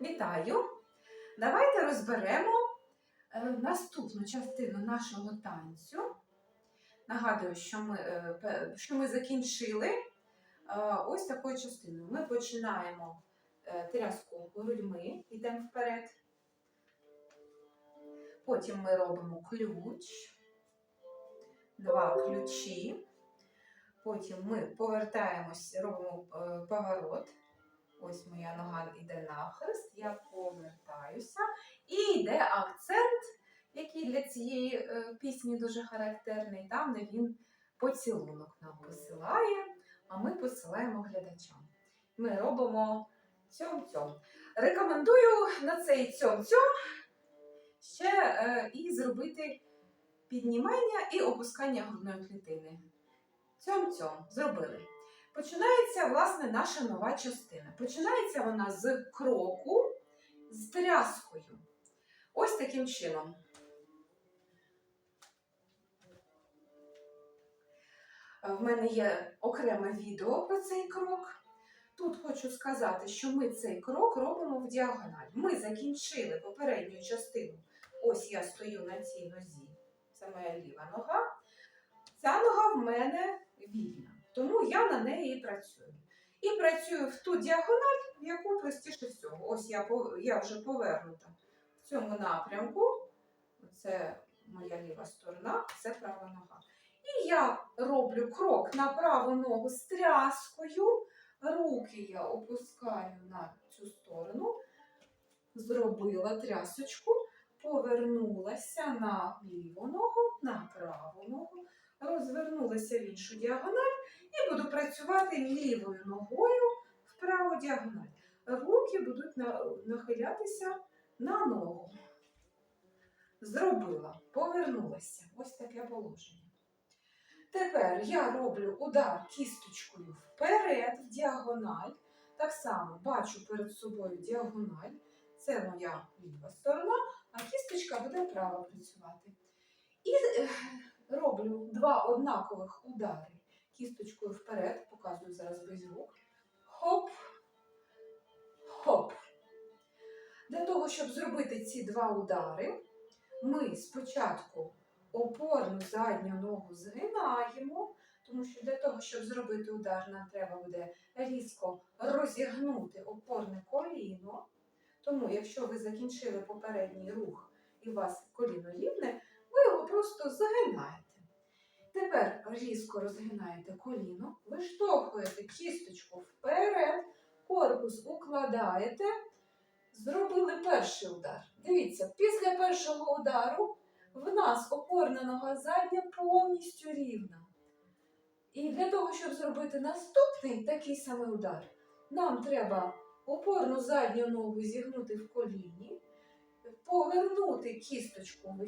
Вітаю! Давайте розберемо е, наступну частину нашого танцю. Нагадую, що ми, е, що ми закінчили е, ось такою частиною. Ми починаємо тряску грудьми, йдемо вперед. Потім ми робимо ключ, два ключі. Потім ми повертаємось, робимо поворот. Ось моя нога йде нахрест, я повертаюся. І йде акцент, який для цієї е, пісні дуже характерний, там, де він поцілунок нам посилає, а ми посилаємо глядачам. Ми робимо цьом-цьом. Рекомендую на цей цьом-цьом ще е, і зробити піднімання і опускання грудної клітини. Цьом-цьом зробили. Починається, власне, наша нова частина. Починається вона з кроку, з тряскою. Ось таким чином. В мене є окреме відео про цей крок. Тут хочу сказати, що ми цей крок робимо в діагональ. Ми закінчили попередню частину. Ось я стою на цій нозі. Це моя ліва нога. Ця нога в мене вільна, тому я на неї і працюю. І працюю в ту діагональ, в яку простіше всього. Ось я, я вже повернута в цьому напрямку. Це моя ліва сторона, це права нога. І я роблю крок на праву ногу з тряскою. Руки я опускаю на цю сторону, зробила трясочку, повернулася на ліву ногу, на праву ногу, розвернулася в іншу діагональ буду працювати лівою ногою в праву діагональ. Руки будуть нахилятися на ногу. Зробила, повернулася. Ось таке положення. Тепер я роблю удар кісточкою вперед, в діагональ. Так само бачу перед собою діагональ. Це моя ліва сторона, а кісточка буде права працювати. І е, роблю два однакових удари кісточкою вперед, показую зараз без рук. Хоп, хоп. Для того, щоб зробити ці два удари, ми спочатку опорну задню ногу згинаємо, тому що для того, щоб зробити удар, нам треба буде різко розігнути опорне коліно. Тому, якщо ви закінчили попередній рух і у вас коліно рівне, ви його просто загинаєте. Тепер різко розгинаєте коліно, виштовхуєте кісточку вперед, корпус укладаєте, зробили перший удар. Дивіться, після першого удару в нас опорна нога задня повністю рівна. І для того, щоб зробити наступний такий самий удар, нам треба опорну задню ногу зігнути в коліні, повернути кісточку в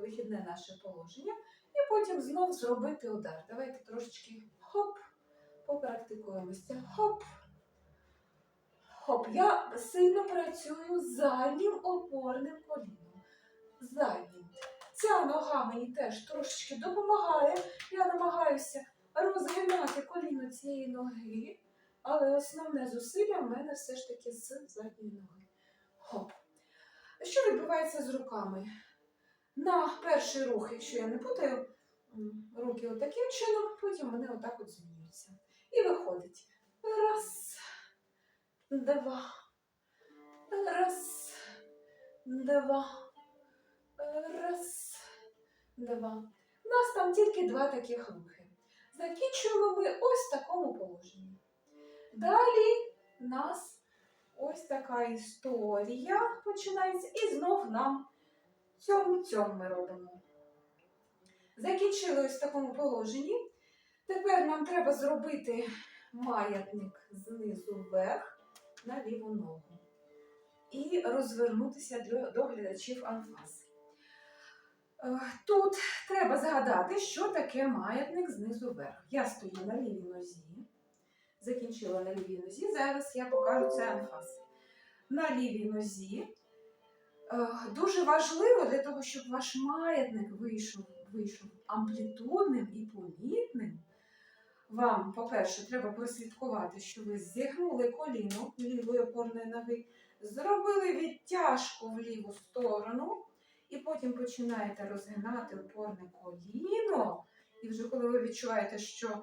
вихідне наше положення, потім знов зробити удар. Давайте трошечки хоп, попрактикуємося. Хоп. Хоп. Я сильно працюю заднім опорним коліном. Заднім. Ця нога мені теж трошечки допомагає. Я намагаюся розгинати коліно цієї ноги, але основне зусилля в мене все ж таки з задньої ноги. Хоп. Що відбувається з руками? На перший рух, якщо я не путаю, руки отаким чином, потім вони отак от змінюються. І виходить. Раз, два, раз, два, раз, два. У нас там тільки два таких рухи. Закінчуємо ми ось в такому положенні. Далі у нас ось така історія починається, і знов нам цьом-цьом ми робимо. Закінчили ось в такому положенні. Тепер нам треба зробити маятник знизу вверх на ліву ногу. І розвернутися до, глядачів анфас. Е, Тут треба згадати, що таке маятник знизу вверх. Я стою на лівій нозі, закінчила на лівій нозі. Зараз я покажу це анфас. На лівій нозі Е, Дуже важливо для того, щоб ваш маятник вийшов, вийшов амплітудним і помітним. Вам, по-перше, треба прослідкувати, що ви зігнули коліно лівої опорної ноги, Зробили відтяжку в ліву сторону, і потім починаєте розгинати опорне коліно. І вже коли ви відчуваєте, що е,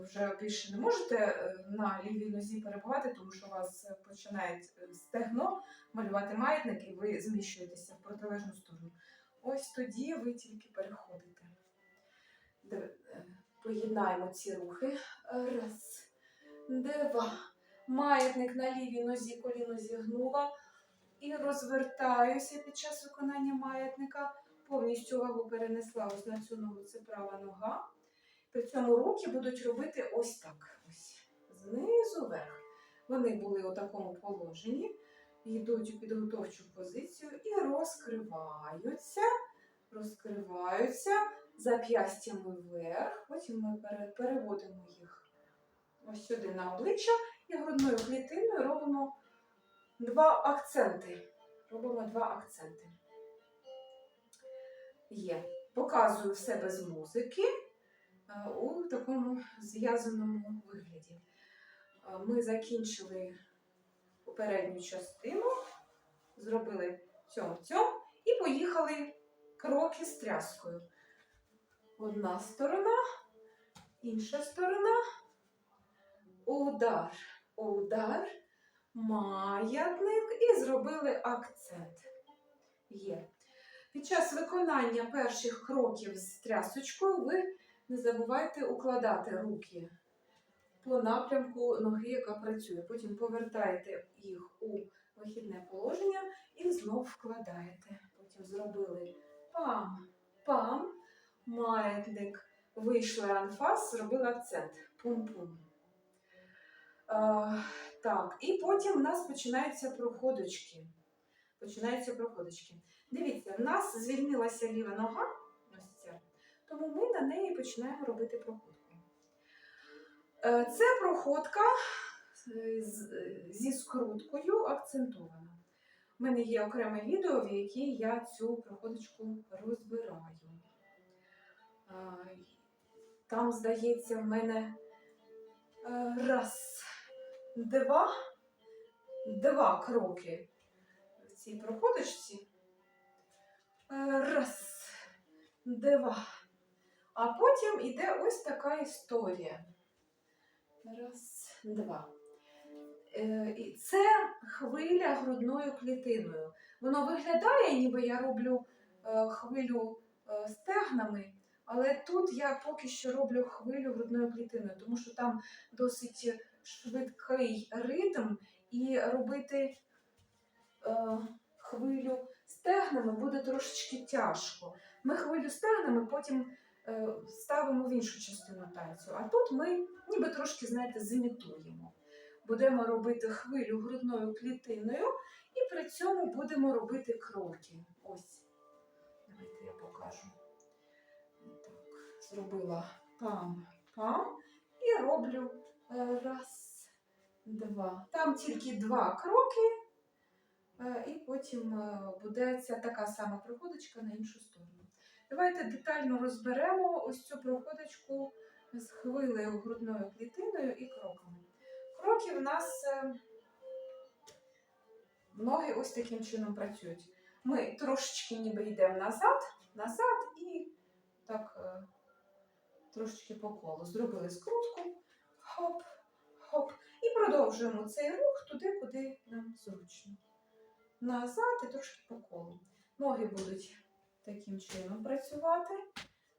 вже більше не можете е, на лівій нозі перебувати, тому що у вас починає е, стегно малювати маятник, і ви зміщуєтеся в протилежну сторону. Ось тоді ви тільки переходите. Е, Поєднаємо ці рухи. Раз, два. Маятник на лівій нозі, коліно зігнула. І розвертаюся під час виконання маятника. Повністю увагу перенесла ось на цю ногу, це права нога. При цьому руки будуть робити ось так. Ось. Знизу вверх. Вони були у такому положенні, йдуть у підготовчу позицію і розкриваються, розкриваються зап'ястями вверх. Потім ми переводимо їх ось сюди на обличчя і грудною клітиною робимо два акценти. Робимо два акценти. Є. Показую все без музики е, у такому зв'язаному вигляді. Е, Ми закінчили попередню частину, зробили цьом-цьом і поїхали кроки з тряскою. Одна сторона, інша сторона, удар, удар, маятник і зробили акцент. Є. Під час виконання перших кроків з трясочкою ви не забувайте укладати руки по напрямку ноги, яка працює. Потім повертаєте їх у вихідне положення і знов вкладаєте. Потім зробили пам, пам, маятник, вийшли анфас, зробили акцент. Пум-пум. Так, і потім в нас починаються проходочки. Починаються проходочки. Дивіться, в нас звільнилася ліва нога, ось ця, тому ми на неї починаємо робити проходку. Е, Це проходка е, зі скруткою акцентована. У мене є окреме відео, в якій я цю проходочку розбираю. Е, Там, здається, в мене раз, два, два кроки в цій проходочці. Раз, два. А потім іде ось така історія. Раз, два. Е, і Це хвиля грудною клітиною. Воно виглядає, ніби я роблю е, хвилю е, стегнами, але тут я поки що роблю хвилю грудною клітиною, тому що там досить швидкий ритм, і робити хвилю стегнами буде трошечки тяжко. Ми хвилю стегнами потім ставимо в іншу частину танцю. А тут ми ніби трошки, знаєте, зімітуємо. Будемо робити хвилю грудною клітиною і при цьому будемо робити кроки. Ось. Давайте я покажу. Так, зробила пам-пам і роблю е, раз, два. Там тільки два кроки. Е, І потім е, буде ця така сама проходочка на іншу сторону. Давайте детально розберемо ось цю проходочку з хвилею грудною клітиною і кроками. Кроки в нас е, ноги ось таким чином працюють. Ми трошечки ніби йдемо назад, назад і так е, трошечки по колу. Зробили скрутку, хоп, хоп. І продовжуємо цей рух туди, куди нам зручно назад і трошки по колу. Ноги будуть таким чином працювати.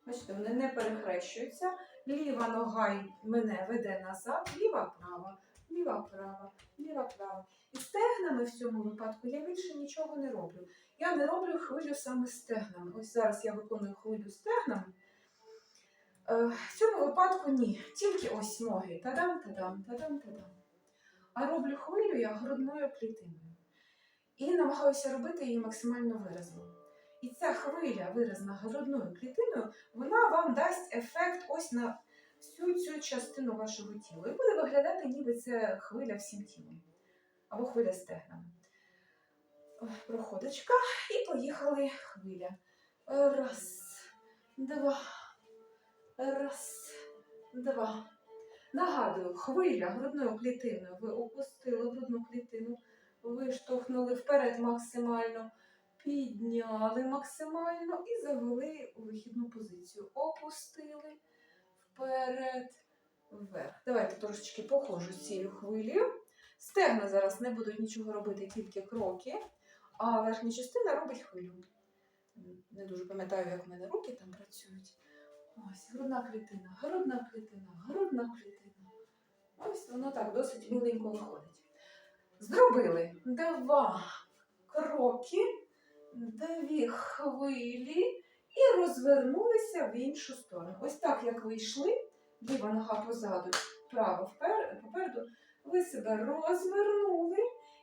Бачите, вони не перехрещуються. Ліва нога мене веде назад, ліва права, ліва права, ліва права. І стегнами в цьому випадку я більше нічого не роблю. Я не роблю хвилю саме стегнами. Ось зараз я виконую хвилю стегнами. Е, В цьому випадку ні. Тільки ось ноги. Тадам, тадам, тадам, тадам. А роблю хвилю я грудною клітиною і намагаюся робити її максимально виразно. І ця хвиля, виразна грудною клітиною, вона вам дасть ефект ось на всю цю частину вашого тіла. І буде виглядати, ніби це хвиля всім тілом. Або хвиля стегнами. Проходочка. І поїхали хвиля. Раз, два. Раз, два. Нагадую, хвиля грудною клітиною. Ви опустили грудну клітину виштовхнули вперед максимально, підняли максимально і завели у вихідну позицію. Опустили вперед, вверх. Давайте трошечки похожу цією хвилею. Стегна зараз не будуть нічого робити, тільки кроки, а верхня частина робить хвилю. Не дуже пам'ятаю, як в мене руки там працюють. Ось грудна клітина, грудна клітина, грудна клітина. Ось воно так досить миленько виходить. Зробили два кроки, дві хвилі і розвернулися в іншу сторону. Ось так, як ви йшли, ліва нога позаду, права попереду, ви себе розвернули.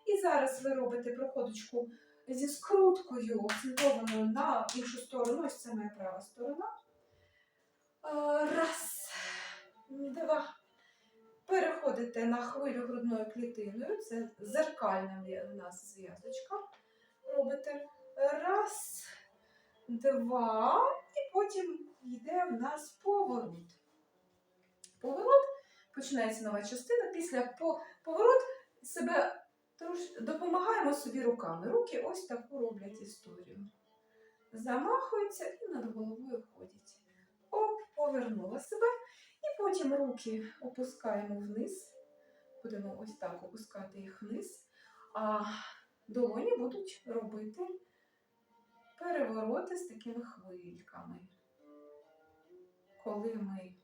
І зараз ви робите проходочку зі скруткою, акцентованою на іншу сторону. Ось це моя права сторона. Раз, два. Переходите на хвилю грудною клітиною. Це зеркальна в нас зв'язочка. Робите раз, два, і потім йде в нас поворот. Поворот починається нова частина. Після поворот себе допомагаємо собі руками. Руки ось таку роблять історію. Замахуються і над головою ходять. Оп, повернула себе. І потім руки опускаємо вниз. Будемо ось так опускати їх вниз. А долоні будуть робити перевороти з такими хвильками. Коли ми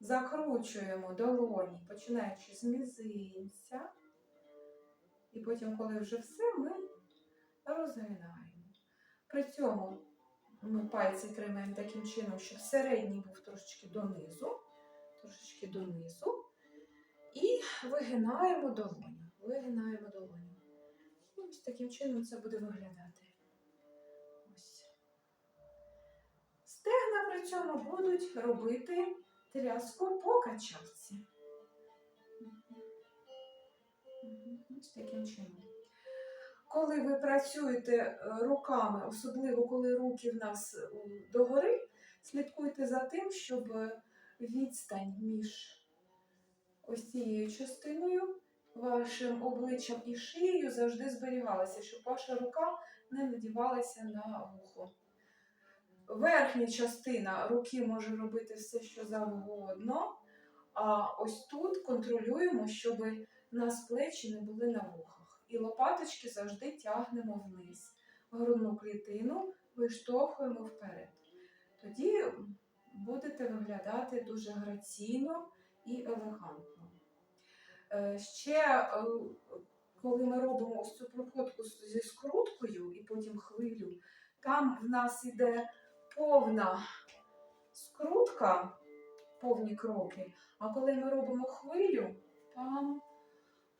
закручуємо долоні, починаючи з мізинця, і потім, коли вже все, ми розгинаємо. При цьому ми пальці тримаємо таким чином, щоб середній був трошечки донизу, трошечки донизу. І вигинаємо долоню. Вигинаємо долоню. Ось таким чином це буде виглядати. Ось. Стегна при цьому будуть робити тряску по качавці. Ось таким чином. Коли ви працюєте е, руками, особливо коли руки в нас е, догори, слідкуйте за тим, щоб е, відстань між ось цією частиною, вашим обличчям і шиєю завжди зберігалася, щоб ваша рука не надівалася на вухо. Верхня частина руки може робити все, що завгодно, а ось тут контролюємо, щоб нас плечі не були на вухах. І лопаточки завжди тягнемо вниз. Грудну клітину виштовхуємо вперед. Тоді будете виглядати дуже граційно і елегантно. Е, Ще, е, коли ми робимо ось цю проходку зі скруткою і потім хвилю, там в нас іде повна скрутка, повні кроки. А коли ми робимо хвилю, пам,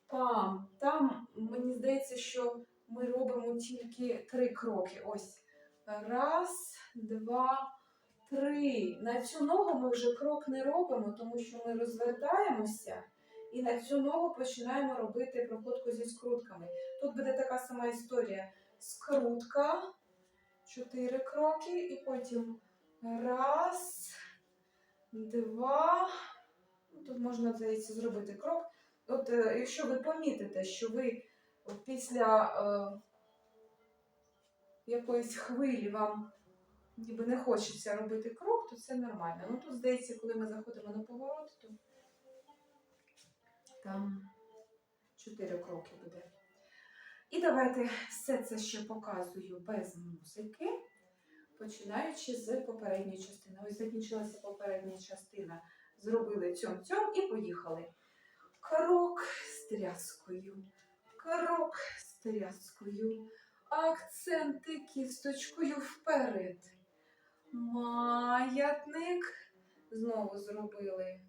пам, там мені здається, що ми робимо тільки три кроки. Ось. Раз, два, три. На цю ногу ми вже крок не робимо, тому що ми розвертаємося і на цю ногу починаємо робити проходку зі скрутками. Тут буде така сама історія. Скрутка, чотири кроки, і потім раз, два. Ну, Тут можна, здається, зробити крок. От е, якщо ви помітите, що ви після е, якоїсь хвилі вам ніби не хочеться робити крок, то це нормально. Ну тут, здається, коли ми заходимо на поворот, то там чотири кроки буде. І давайте все це ще показую без музики, починаючи з попередньої частини. Ось закінчилася попередня частина. Зробили цьом-цьом і поїхали. Крок з тряскою, крок з тряскою, акценти кісточкою вперед. Маятник. Знову зробили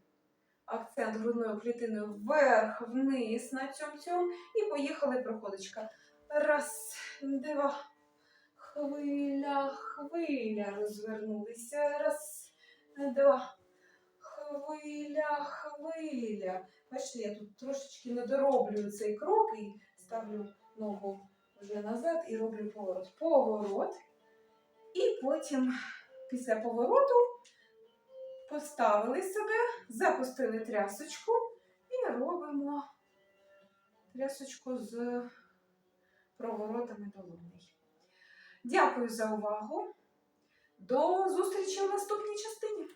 акцент грудною клітиною вверх, вниз на цьому цьому. І поїхали проходочка. Раз, два. Хвиля, хвиля. Розвернулися. Раз, два. Хвиля, хвиля. Бачите, я тут трошечки не дороблюю цей крок і ставлю ногу вже назад і роблю поворот. Поворот. І потім після повороту поставили себе, запустили трясочку і робимо трясочку з проворотами долоней. Дякую за увагу. До зустрічі в наступній частині.